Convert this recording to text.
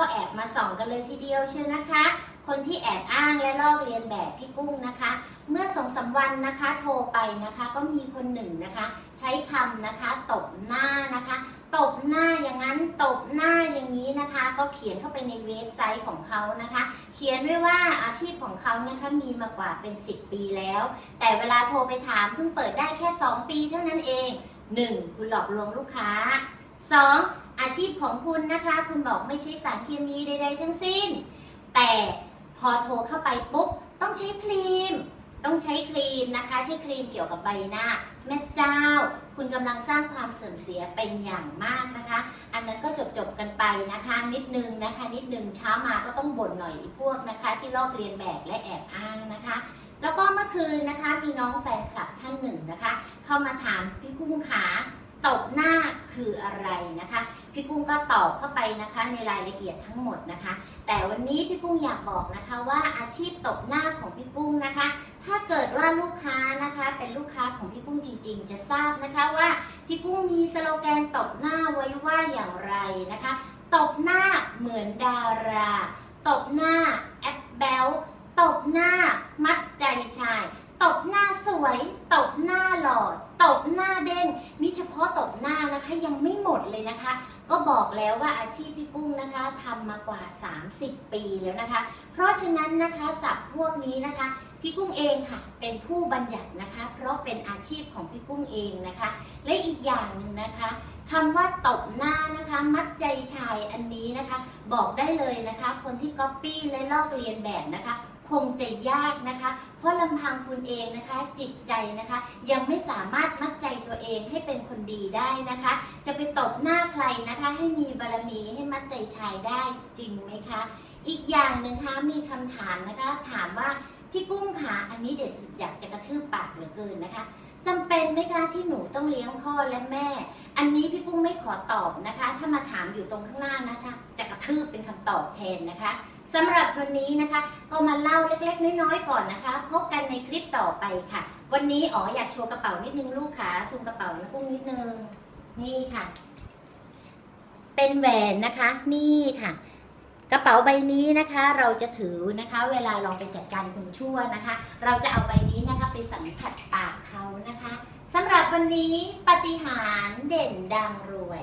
ก็แอบมาส่องกันเลยทีเดียวเชียวนะคะ คนที่แอบอ้างและลอกเลียนแบบพี่กุ้งนะคะ เมื่อสองสามวันนะคะโทรไปนะคะก็มีคนหนึ่งนะคะ ใช้คำนะคะตบหน้านะคะตบหน้าอย่างนั้นตบหน้าอย่างนี้นะคะ ก็เขียนเข้าไปในเว็บไซต์ของเขานะคะ เขียนไว้ว่าอาชีพของเขานะคะมีมากว่าเป็น 10 ปีแล้ว แต่เวลาโทรไปถามเพิ่งเปิดได้แค่ 2 ปีเท่านั้นเอง 1. คุณหลอกลวงลูกค้า 2. อาชีพของคุณนะคะ คุณบอกไม่ใช่สารเคมีใดๆทั้งสิ้น แต่พอโทรเข้าไปปุ๊บต้องใช้ครีม ต้องใช้ครีมนะคะ ใช้ครีมเกี่ยวกับใบหน้า แม่เจ้า คุณกำลังสร้างความเสื่อมเสียเป็นอย่างมากนะคะ อันนั้นก็จบจบกันไปนะคะ นิดนึงนะคะ นิดนึงเช้ามาก็ต้องบ่นหน่อยอีพวกนะคะ ที่ลอกเรียนแบบและแอบอ้างนะคะแล้วก็เมื่อคืนนะคะมีน้องแฟนคลับท่านหนึ่งนะคะ เข้ามาถามพี่กุ้งขา คืออะไรนะคะ พี่กุ้งก็ตอบเข้าไปนะคะในรายละเอียดทั้งหมดนะคะ แต่วันนี้พี่กุ้งอยากบอกนะคะว่าอาชีพตบหน้าของพี่กุ้งนะคะ ถ้าเกิดว่าลูกค้านะคะเป็นลูกค้าของพี่กุ้งจริง ๆ จะทราบนะคะว่าพี่กุ้งมีสโลแกนตบหน้าไว้ว่าอย่างไรนะคะ ตบหน้าเหมือนดารา ตบหน้าแอปแบลตบหน้ามัดใจชาย ตบหน้าสวย ตบหน้าหล่อ ตบหน้าเด้ง นี่เฉพาะตบห นะคะยังไม่หมดเลยนะคะ ก็บอกแล้วว่าอาชีพพี่กุ้งนะคะทำมากว่า 30 ปีแล้วนะคะ เพราะฉะนั้นนะคะศัพท์พวกนี้นะคะพี่กุ้งเองค่ะ เป็นผู้บัญญัตินะคะ เพราะเป็นอาชีพของพี่กุ้งเองนะคะ และอีกอย่างหนึ่งนะคะคำว่าตบหน้า มัดใจชายอันนี้นะคะ บอกได้เลยนะคะ คนที่ก๊อปปี้และลอกเลียนแบบนะคะคงจะยากนะคะ เพราะลำพังคุณเองนะคะจิตใจนะคะ ยังไม่สามารถมัดใจตัวเองให้เป็นคนดีได้นะคะ จะไปตบหน้าใครนะคะ ให้มีบารมีให้มัดใจชายได้จริงไหมคะ อีกอย่างหนึ่งคะมีคำถามนะคะถามว่า พี่กุ้งคะอันนี้เด็ดสุดอยากจะกระทืบปากเหลือเกินนะคะจำเป็นไหมคะที่หนูต้องเลี้ยงพ่อและแม่ อันนี้พี่กุ้งไม่ขอตอบนะคะ ถ้ามาถามอยู่ตรงข้างหน้านะคะจะกระทืบเป็นคำตอบแทนนะคะสำหรับวันนี้นะคะ ก็มาเล่าเล็กๆ น้อยๆก่อนนะคะ พบกันในคลิปต่อไปค่ะ วันนี้อ๋ออยากโชว์กระเป๋านิดนึงลูกขาซูมกระเป๋านะกุ้งนิดนึงนี่ค่ะ เป็นแหวนนะคะ นี่ค่ะ กระเป๋าใบนี้นะคะเราจะถือนะคะ เวลาเราไปจัดการคนชั่วนะคะ เราจะเอาใบนี้นะคะไปสัมผัสปากเขานะคะสำหรับวันนี้ปฏิหารเด่นดังรวย